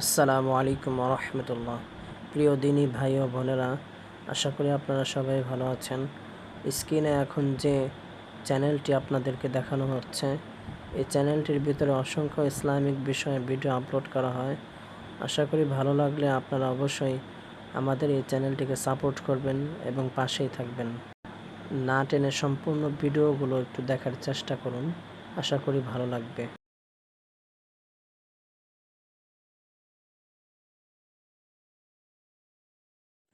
আসসালামু আলাইকুম রহমতুল্লাহ প্রিয় দিনী ভাই ও বোনেরা, আশা করি আপনারা সবাই ভালো আছেন। স্ক্রিনে এখন যে চ্যানেলটি আপনাদেরকে দেখানো হচ্ছে, এই চ্যানেলটির ভিতরে অসংখ্য ইসলামিক বিষয়ে ভিডিও আপলোড করা হয়। আশা করি ভালো লাগলে আপনারা অবশ্যই আমাদের এই চ্যানেলটিকে সাপোর্ট করবেন এবং পাশেই থাকবেন। না টেনে সম্পূর্ণ ভিডিওগুলো একটু দেখার চেষ্টা করুন, আশা করি ভালো লাগবে।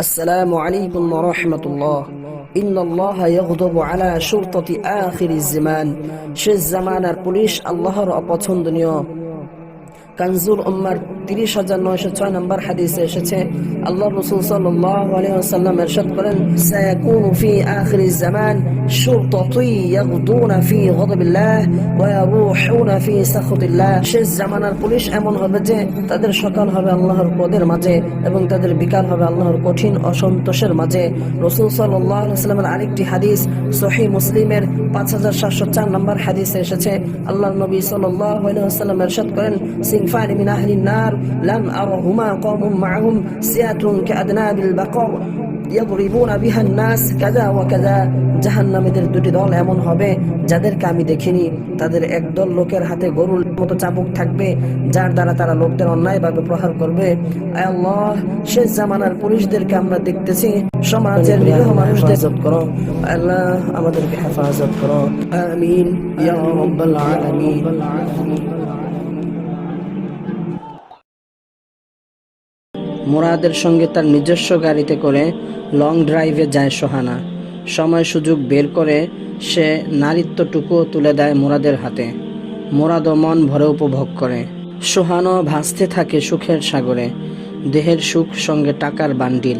السلام عليكم ورحمة الله إن الله يغضب على شرطة آخر الزمان শেষ জামানার পুলিশ আল্লাহর অপছন্দনীয় কানজুল উম্মার তিরিশ হাজার নয়শো ছয় নম্বর হাদিসে এসেছে আল্লাহ রসুল সাল্লাম এরশাদ করেন, সায়াকুনু ফি আখির জামান শুরতাতুই ইয়াগদুনা ফি গদবিল্লাহ ওয়া ইয়ারুহুনা ফি সাখতিল্লাহ। শেষ জামানার পুলিশ এমন হবে যে, তাদের সকাল হবে আল্লাহর পদের মাঝে এবং তাদের বিকাল হবে আল্লাহর কঠিন অসন্তোষের মাঝে। রসুল সাল্লাহ সাল্লামের আরেকটি হাদিস সহি মুসলিমের পাঁচ হাজার সাতশো চার নম্বর হাদিসে এসেছে আল্লাহ নবী সাল্লাহ সাল্লাম এরশাদ করেন মিন আহলিন নার লাম আরহুমা কওমুম মাআহুম সিয়াতুন কাআদনাবিল বাকর ইয়াদরিবুনা বিহা নাস কাযা ওয়া কাযা জাহান্নামীদের দুটি দল এমন হবে যাদেরকে আমি দেখিনি। তাদের একদল লোকের হাতে গরুর মতো চাবুক থাকবে যার দ্বারা তারা লোকদের অন্যায়ভাবে প্রহার করবে। আল্লাহ শেষ জামানার পুলিশদেরকে আমরা দেখতেছি। সমাজের নিরীহ মানুষদের হেফাজত করো। আল্লাহ আমাদেরকে হেফাজত করো। আমিন। ইয়া রাব্বাল আলামিন। মুরাদের সঙ্গে তার নিজস্ব গাড়িতে করে লং ড্রাইভে যায় সোহানা। সময় সুযোগ বের করে সে নারীত্বটুকুও তুলে দেয় মোরাদের হাতে। মোরাদও মন ভরে উপভোগ করে। সোহানো ভাসতে থাকে সুখের সাগরে। দেহের সুখ সঙ্গে টাকার বান্ডিল।